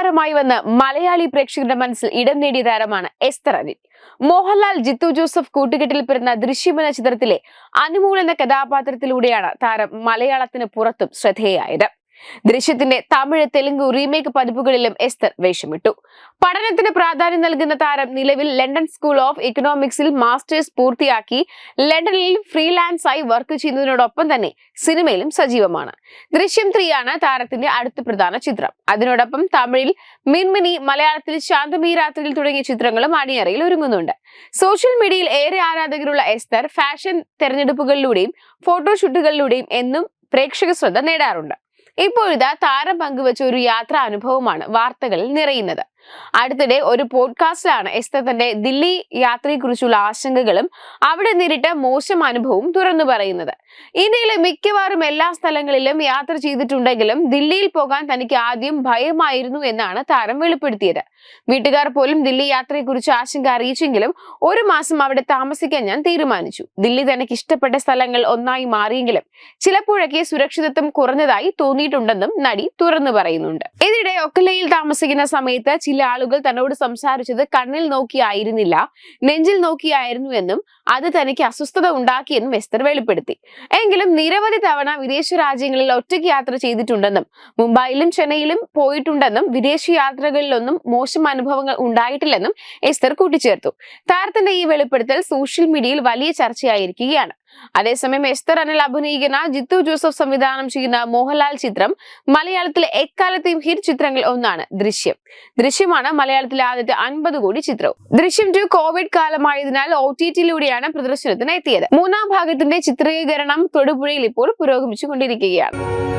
താരമായി വന്ന് മലയാളി പ്രേക്ഷകരുടെ മനസ്സിൽ ഇടം നേടിയ താരമാണ് എസ്തർ അനിൽ. മോഹൻലാൽ ജിത്തു ജോസഫ് കൂട്ടുകെട്ടിൽ പിറന്ന ദൃശ്യം എന്ന ചിത്രത്തിലെ അനുമോൾ എന്ന കഥാപാത്രത്തിലൂടെയാണ് താരം മലയാളത്തിന് പുറത്തും ശ്രദ്ധേയായത്. ദൃശ്യത്തിന്റെ തമിഴ് തെലുങ്ക് റീമേക്ക് പതിപ്പുകളിലും എസ്തർ വേഷമിട്ടു. പഠനത്തിന് പ്രാധാന്യം നൽകുന്ന താരം നിലവിൽ ലണ്ടൻ സ്കൂൾ ഓഫ് ഇക്കണോമിക്സിൽ മാസ്റ്റേഴ്സ് പൂർത്തിയാക്കി ലണ്ടനിൽ ഫ്രീലാൻസായി വർക്ക് ചെയ്യുന്നതിനോടൊപ്പം തന്നെ സിനിമയിലും സജീവമാണ്. ദൃശ്യം ത്രീയാണ് താരത്തിന്റെ അടുത്ത പ്രധാന ചിത്രം. അതിനോടൊപ്പം തമിഴിൽ മിൻമിനി മലയാളത്തിൽ ശാന്തമീ രാത്രിയിൽ തുടങ്ങിയ ചിത്രങ്ങളും അണിയറയിൽ ഒരുങ്ങുന്നുണ്ട്. സോഷ്യൽ മീഡിയയിൽ ഏറെ ആരാധകരുള്ള എസ്തർ ഫാഷൻ തെരഞ്ഞെടുപ്പുകളിലൂടെയും ഫോട്ടോഷൂട്ടുകളിലൂടെയും എന്നും പ്രേക്ഷക ശ്രദ്ധ നേടാറുണ്ട്. ഇപ്പോഴിതാ താരം പങ്കുവച്ച ഒരു യാത്രാ അനുഭവമാണ് വാർത്തകളിൽ നിറയുന്നത്. അടുത്തിടെ ഒരു പോഡ്കാസ്റ്റിലാണ് എസ്തർ തന്റെ ദില്ലി യാത്രയെക്കുറിച്ചുള്ള ആശങ്കകളും അവിടെ നേരിട്ട മോശം അനുഭവവും തുറന്നു പറയുന്നത്. ഇന്ത്യയിലെ മിക്കവാറും എല്ലാ സ്ഥലങ്ങളിലും യാത്ര ചെയ്തിട്ടുണ്ടെങ്കിലും ദില്ലിയിൽ പോകാൻ തനിക്ക് ആദ്യം ഭയമായിരുന്നു എന്നാണ് താരം വെളിപ്പെടുത്തിയത്. വീട്ടുകാർ പോലും ദില്ലി യാത്രയെക്കുറിച്ച് ആശങ്ക അറിയിച്ചെങ്കിലും ഒരു മാസം അവിടെ താമസിക്കാൻ ഞാൻ തീരുമാനിച്ചു. ദില്ലി തനിക്ക് ഇഷ്ടപ്പെട്ട സ്ഥലങ്ങൾ ഒന്നായി മാറിയെങ്കിലും ചിലപ്പോഴൊക്കെ സുരക്ഷിതത്വം കുറഞ്ഞതായി തോന്നിയിട്ടുണ്ടെന്നും നടി തുറന്നു പറയുന്നുണ്ട്. ഇതിനിടെ ഒക്കലയിൽ താമസിക്കുന്ന സമയത്ത് ചില ആളുകൾ തന്നോട് സംസാരിച്ചത് കണ്ണിൽ നോക്കിയായിരുന്നില്ല നെഞ്ചിൽ നോക്കിയായിരുന്നു എന്നും അത് തനിക്ക് അസ്വസ്ഥത ഉണ്ടാക്കിയെന്നും എസ്തർ വെളിപ്പെടുത്തി. എങ്കിലും നിരവധി തവണ വിദേശ രാജ്യങ്ങളിൽ ഒറ്റയ്ക്ക് യാത്ര ചെയ്തിട്ടുണ്ടെന്നും മുംബൈയിലും ചെന്നൈയിലും പോയിട്ടുണ്ടെന്നും വിദേശ യാത്രകളിലൊന്നും മോശം അനുഭവങ്ങൾ ഉണ്ടായിട്ടില്ലെന്നും എസ്തർ കൂട്ടിച്ചേർത്തു. താരത്തിന്റെ ഈ വെളിപ്പെടുത്തൽ സോഷ്യൽ മീഡിയയിൽ വലിയ ചർച്ചയായിരിക്കുകയാണ്. അതേസമയം എസ്തർ അനിൽ അഭിനയിക്കുന്ന ജിത്തു ജോസഫ് സംവിധാനം ചെയ്യുന്ന മോഹൻലാൽ ചിത്രം മലയാളത്തിലെ എക്കാലത്തെയും ഹിറ്റ് ചിത്രങ്ങൾ ഒന്നാണ് ദൃശ്യം. ദൃശ്യമാണ് മലയാളത്തിലെ ആദ്യത്തെ അൻപത് കോടി ചിത്രവും. ദൃശ്യം ടു കോവിഡ് കാലമായതിനാൽ ഒ ടി ടിയിലൂടെയാണ് പ്രദർശനത്തിന് എത്തിയത് മൂന്നാം ഭാഗത്തിന്റെ ചിത്രീകരണം തൊടുപുഴയിൽ ഇപ്പോൾ പുരോഗമിച്ചുകൊണ്ടിരിക്കുകയാണ്.